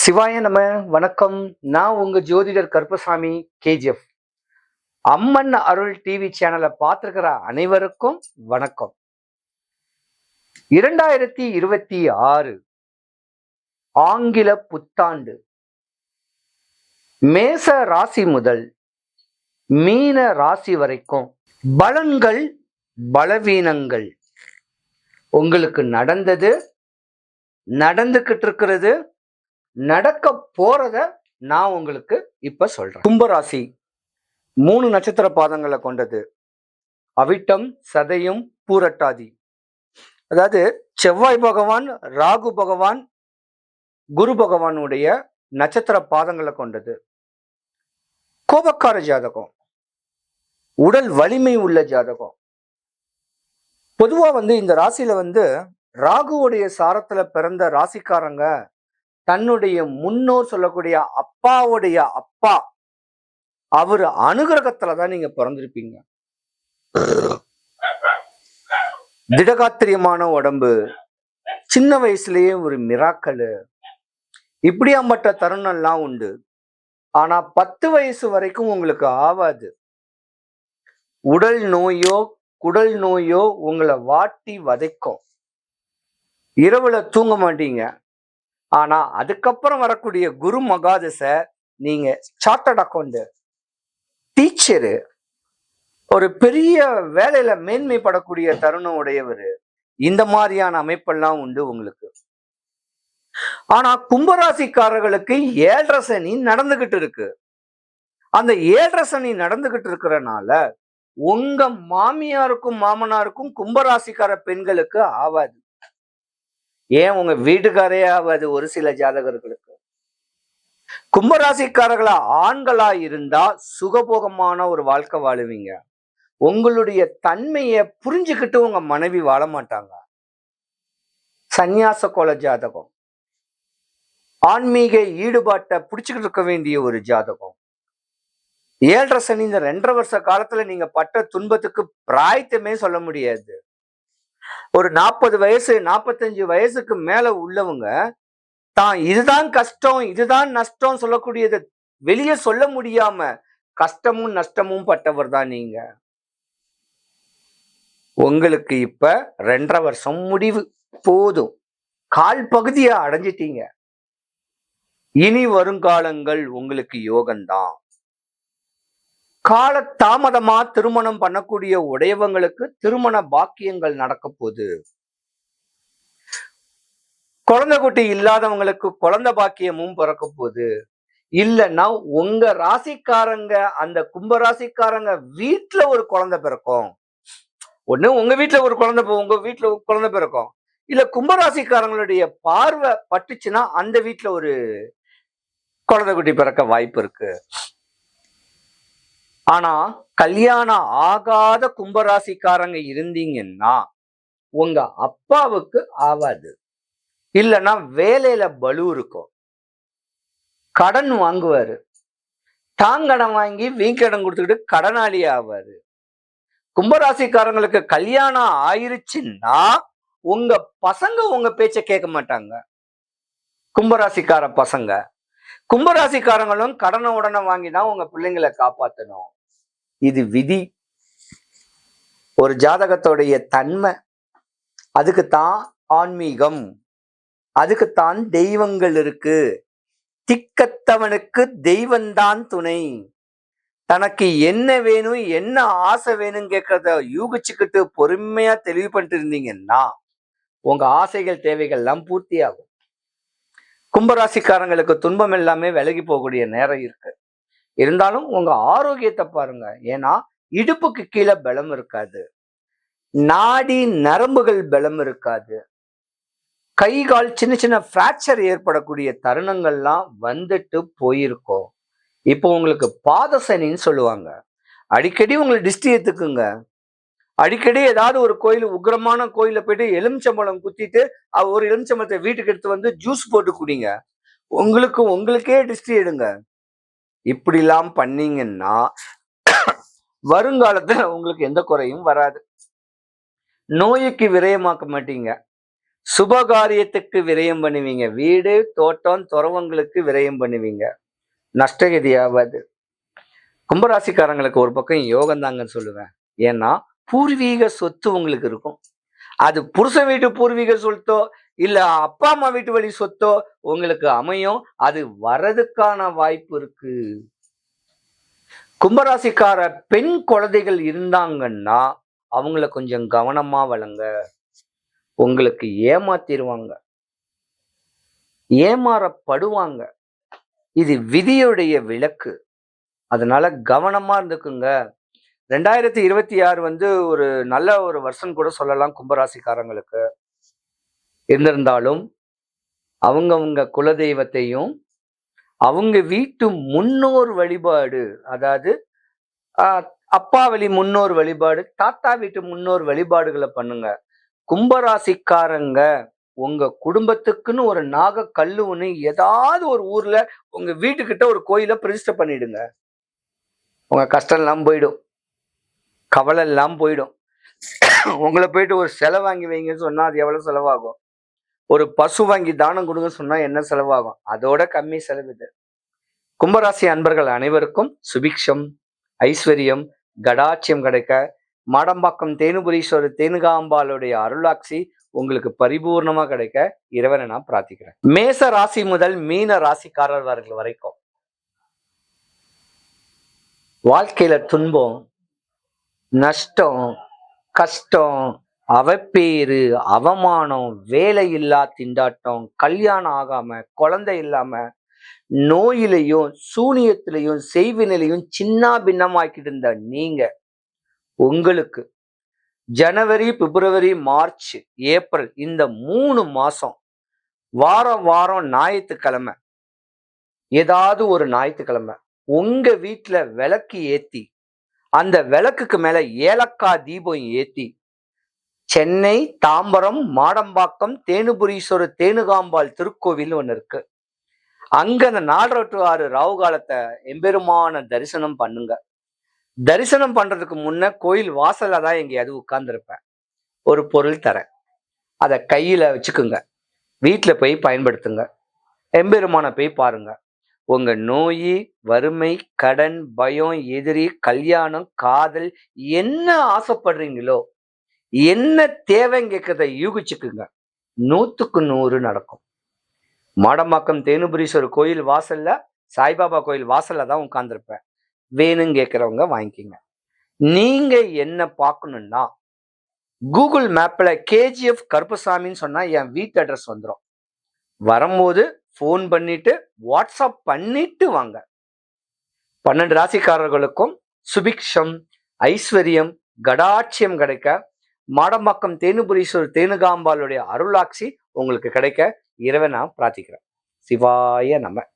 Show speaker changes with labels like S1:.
S1: சிவாய நம்ம வணக்கம். நான் உங்க ஜோதிடர் கருப்பசாமி கேஜிஎஃப். அம்மன் அருள் டிவி சேனலை பார்த்துருக்கிற அனைவருக்கும் வணக்கம். இரண்டாயிரத்தி இருபத்தி ஆறு ஆங்கில புத்தாண்டு. மேச ராசி முதல் மீன ராசி வரைக்கும் பலன்கள் பலவீனங்கள். உங்களுக்கு நடந்தது நடந்துகிட்டு இருக்கிறது நடக்க போறத நான் உங்களுக்கு இப்ப சொல்றேன். கும்பராசி மூணு நட்சத்திர பாதங்களை கொண்டது. அவிட்டம் சதையும் பூரட்டாதி. அதாவது செவ்வாய் பகவான் ராகு பகவான் குரு பகவானுடைய நட்சத்திர பாதங்களை கொண்டது. கோபக்கார ஜாதகம். உடல் வலிமை உள்ள ஜாதகம். பொதுவாக வந்து இந்த ராசியில வந்து ராகுவுடைய சாரத்துல பிறந்த ராசிக்காரங்க தன்னுடைய முன்னோர் சொல்லக்கூடிய அப்பாவுடைய அப்பா. அவர் அனுகிரகத்துல தான் நீங்க பிறந்திருப்பீங்க. திடகாத்திரியமான உடம்பு சின்ன வயசுலயே ஒரு மிராக்கலு இப்படியாம்பட்ட தருணம்லாம் உண்டு. ஆனா பத்து வயசு வரைக்கும் உங்களுக்கு ஆவாது. உடல் நோயோ குடல் நோயோ உங்களை வாட்டி வதைக்கும். இரவுல தூங்க மாட்டீங்க. ஆனா அதுக்கப்புறம் வரக்கூடிய குரு மகாதச நீங்க சார்ட்டர்ட் அக்கௌண்ட் டீச்சரு ஒரு பெரிய வேலையில மேன்மைப்படக்கூடிய தருணம் உடையவர். இந்த மாதிரியான அமைப்பெல்லாம் உண்டு உங்களுக்கு. ஆனா கும்பராசிக்காரர்களுக்கு ஏழரை சனி நடந்துகிட்டு இருக்கு. அந்த ஏழரை சனி நடந்துகிட்டு இருக்கிறனால உங்க மாமியாருக்கும் மாமனாருக்கும் கும்பராசிக்கார பெண்களுக்கு ஆவாது. ஏன் உங்க வீட்டுக்காரே ஆகாது ஒரு சில ஜாதகர்களுக்கு? கும்பராசிக்காரர்களா ஆண்களா இருந்தா சுகபோகமான ஒரு வாழ்க்கை வாழுவீங்க. உங்களுடைய தன்மையை புரிஞ்சுக்கிட்டு உங்க மனைவி வாழ மாட்டாங்க. சந்நியாச கோல ஜாதகம். ஆன்மீக ஈடுபாட்டை பிடிச்சிக்கிட்டு இருக்க வேண்டிய ஒரு ஜாதகம். ஏழரை சனி இந்த ரெண்டரை வருஷ காலத்துல நீங்க பட்ட துன்பத்துக்கு பிராயத்தமே சொல்ல முடியாது. ஒரு நாற்பது வயசு நாற்பத்தஞ்சு வயசுக்கு மேல உள்ளவங்க தான் இதுதான் கஷ்டம் இதுதான் நஷ்டம் சொல்லக்கூடியதை. வெளியே சொல்ல முடியாம கஷ்டமும் நஷ்டமும் பட்டவர் தான் நீங்க. உங்களுக்கு இப்ப ரெண்டரை வருஷம் முடிவு போதும். கால் பகுதியை அடைஞ்சிட்டீங்க. இனி வருங்காலங்கள் உங்களுக்கு யோகம்தான். கால தாமதமா திருமணம் பண்ணக்கூடிய உடையவங்களுக்கு திருமண பாக்கியங்கள் நடக்க போகுது. குழந்தை குட்டி இல்லாதவங்களுக்கு குழந்தை பாக்கியமும் பிறக்க போகுது. இல்லைன்னா உங்க ராசிக்காரங்க அந்த கும்ப ராசிக்காரங்க வீட்டுல ஒரு குழந்தை பிறக்கும். ஒண்ணு உங்க வீட்டுல ஒரு குழந்தை உங்க வீட்டுல ஒரு குழந்தை பிறக்கும். இல்ல கும்பராசிக்காரங்களுடைய பார்வை பட்டுச்சுன்னா அந்த வீட்டுல ஒரு குழந்தை குட்டி பிறக்க வாய்ப்பு இருக்கு. ஆனா கல்யாணம் ஆகாத கும்பராசிக்காரங்க இருந்தீங்கன்னா உங்க அப்பாவுக்கு ஆவாது. இல்லைன்னா வேலையில பலு இருக்கும். கடன் வாங்குவாரு. தாங்கடன் வாங்கி வீங்கடன் கொடுத்துக்கிட்டு கடனாளி ஆவாரு. கும்பராசிக்காரங்களுக்கு கல்யாணம் ஆயிருச்சுன்னா உங்க பசங்க உங்க பேச்ச கேட்க மாட்டாங்க. கும்பராசிக்கார பசங்க. கும்பராசிக்காரங்களும் கடனை உடனே வாங்கி தான் உங்க பிள்ளைங்களை காப்பாத்தணும். இது விதி. ஒரு ஜாதகத்தோடைய தன்மை. அதுக்குத்தான் ஆன்மீகம். அதுக்குத்தான் தெய்வங்கள் இருக்கு. திக்கத்தவனுக்கு தெய்வந்தான் துணை. தனக்கு என்ன வேணும் என்ன ஆசை வேணும் கேட்கறத யூகிச்சுக்கிட்டு பொறுமையா தெளிவு பண்ணிட்டு இருந்தீங்கன்னா உங்க ஆசைகள் தேவைகள் எல்லாம் பூர்த்தி ஆகும் கும்பராசிக்காரங்களுக்கு துன்பம் எல்லாமே விலகி போகக்கூடிய நேரம் இருக்கு. இருந்தாலும் உங்க ஆரோக்கியத்தை பாருங்க. ஏன்னா இடுப்புக்கு கீழே பலம் இருக்காது. நாடி நரம்புகள் பலம் இருக்காது. கை கால் சின்ன சின்ன ஃப்ராக்சர் ஏற்படக்கூடிய தருணங்கள்லாம் வந்துட்டு போயிருக்கோம். இப்போ உங்களுக்கு பாதசனின்னு சொல்லுவாங்க. அடிக்கடி உங்களை டிஸ்டி எடுத்துக்குங்க அடிக்கடி ஏதாவது ஒரு கோயில் உக்கிரமான கோயில போயிட்டு எலுமிச்சம்பழம் குத்திட்டு ஒரு எலுமிச்சம்பழத்தை வீட்டுக்கு எடுத்து வந்து ஜூஸ் போட்டு குடிங்க. உங்களுக்கு உங்களுக்கே டிஸ்டி எடுங்க. இப்படிலாம் பண்ணீங்கன்னா வருங்காலத்துல உங்களுக்கு எந்த குறையும் வராது. நோய்க்கு விரயமாக்க மாட்டீங்க. சுபகாரியத்துக்கு விரயம் பண்ணுவீங்க. வீடு தோட்டம் துறவங்களுக்கு விரயம் பண்ணுவீங்க. நஷ்டகதியாவது கும்பராசிக்காரங்களுக்கு ஒரு பக்கம் யோகம் தாங்கன்னு சொல்லுவேன். ஏன்னா பூர்வீக சொத்து உங்களுக்கு இருக்கும். அது புருஷன் வீட்டு பூர்வீக சொத்தோ இல்ல அப்பா அம்மா வீட்டு வழி சொத்தோ உங்களுக்கு அமையும். அது வரதுக்கான வாய்ப்பு இருக்கு. கும்பராசிக்கார பெண் குழந்தைகள் இருந்தாங்கன்னா அவங்கள கொஞ்சம் கவனமா வளங்க. உங்களுக்கு ஏமாத்திடுவாங்க ஏமாறப்படுவாங்க. இது விதியுடைய விளக்கு. அதனால கவனமா இருந்துக்குங்க. ரெண்டாயிரத்தி இருபத்தி ஆறு வந்து ஒரு நல்ல ஒரு வருஷம் கூட சொல்லலாம் கும்பராசிக்காரங்களுக்கு. இருந்திருந்தாலும் அவங்கவுங்க குலதெய்வத்தையும் அவங்க வீட்டு முன்னோர் வழிபாடு அதாவது அப்பா வழி முன்னோர் வழிபாடு தாத்தா வீட்டு முன்னோர் வழிபாடுகளை பண்ணுங்க. கும்பராசிக்காரங்க உங்க குடும்பத்துக்குன்னு ஒரு நாக கல்லு ஒன்று ஏதாவது ஒரு ஊர்ல உங்க வீட்டுக்கிட்ட ஒரு கோயில பிரதிஷ்டை பண்ணிடுங்க. உங்க கஷ்டம் எல்லாம் போயிடும். கவலை எல்லாம் போயிடும். உங்களை போயிட்டு ஒரு செலவு வாங்கி வைங்கன்னு சொன்னா அது எவ்வளவு செலவாகும்? ஒரு பசு வாங்கி தானம் கொடுங்க சொன்னா என்ன செலவாகும்? அதோட கம்மி செலவு இது. கும்பராசி அன்பர்கள் அனைவருக்கும் சுபிக்ஷம் ஐஸ்வர்யம் கடாட்சியம் கிடைக்க மாடம்பாக்கம் தேனுபுரீஸ்வரர் தேனுகாம்பாளுடைய அருளாட்சி உங்களுக்கு பரிபூர்ணமா கிடைக்க இறைவனை நான் பிரார்த்திக்கிறேன். மேச ராசி முதல் மீன ராசிக்காரர்கள் வரைக்கும். வாழ்க்கையில துன்பம் நஷ்டம் கஷ்டம் அவப்பேறு அவமானம் வேலையில்லா திண்டாட்டம் கல்யாணம் ஆகாம குழந்தை இல்லாம நோயிலையும் சூனியத்திலையும் செய்வினையிலையும் சின்ன பின்னமாக்கிட்டு இருந்த நீங்க உங்களுக்கு ஜனவரி பிப்ரவரி மார்ச் ஏப்ரல் இந்த மூணு மாசம் வாரம் வாரம் ஞாயிற்றுக்கிழமை ஏதாவது ஒரு ஞாயிற்றுக்கிழமை உங்க வீட்டுல விளக்கு ஏத்தி அந்த விளக்குக்கு மேல ஏலக்காய் தீபம் ஏத்தி சென்னை தாம்பரம் மாடம்பாக்கம் தேனுபுரீஸ்வரர் தேனுகாம்பாள் திருக்கோவில் ஒன்று இருக்கு. அங்க அந்த நாலரை டு ஆறு ராவு காலத்தை எம்பெருமான தரிசனம் பண்ணுங்க. தரிசனம் பண்றதுக்கு முன்ன கோயில் வாசல்ல தான் எங்கேயாவது உட்கார்ந்துருப்பேன். ஒரு பொருள் தரேன். அதை கையில வச்சுக்குங்க. வீட்டில் போய் பயன்படுத்துங்க. எம்பெருமான போய் பாருங்க. உங்கள் நோய் வறுமை கடன் பயம் எதிரி கல்யாணம் காதல் என்ன ஆசைப்படுறீங்களோ என்ன தேவைங்கிறத யூகிச்சுக்குங்க. நூற்றுக்கு நூறு நடக்கும். மாடம்பாக்கம் தேனுபுரீஸ்வரர் கோயில் வாசல்ல சாய்பாபா கோயில் வாசல்ல தான் உட்காந்துருப்பேன் வேணும்னு கேட்குறவங்க வாங்கிக்கிங்க. நீங்க என்ன பார்க்கணும்னா கூகுள் மேப்ல கேஜிஎஃப் கருப்பசாமின்னு சொன்னா என் வீட்டு அட்ரஸ் வந்துடும் வரும்போது ஃபோன் பண்ணிட்டு வாட்ஸ்அப் பண்ணிட்டு வாங்க. பன்னெண்டு ராசிக்காரர்களுக்கும் சுபிக்ஷம் ஐஸ்வர்யம் கடாட்சியம் கிடைக்க மாடம்பாக்கம் தேனுபுரீஸ்வரர் தேனுகாம்பாளுடைய அருளாட்சி உங்களுக்கு கிடைக்க இரவை நான் பிரார்த்திக்கிறேன். சிவாய நம்ம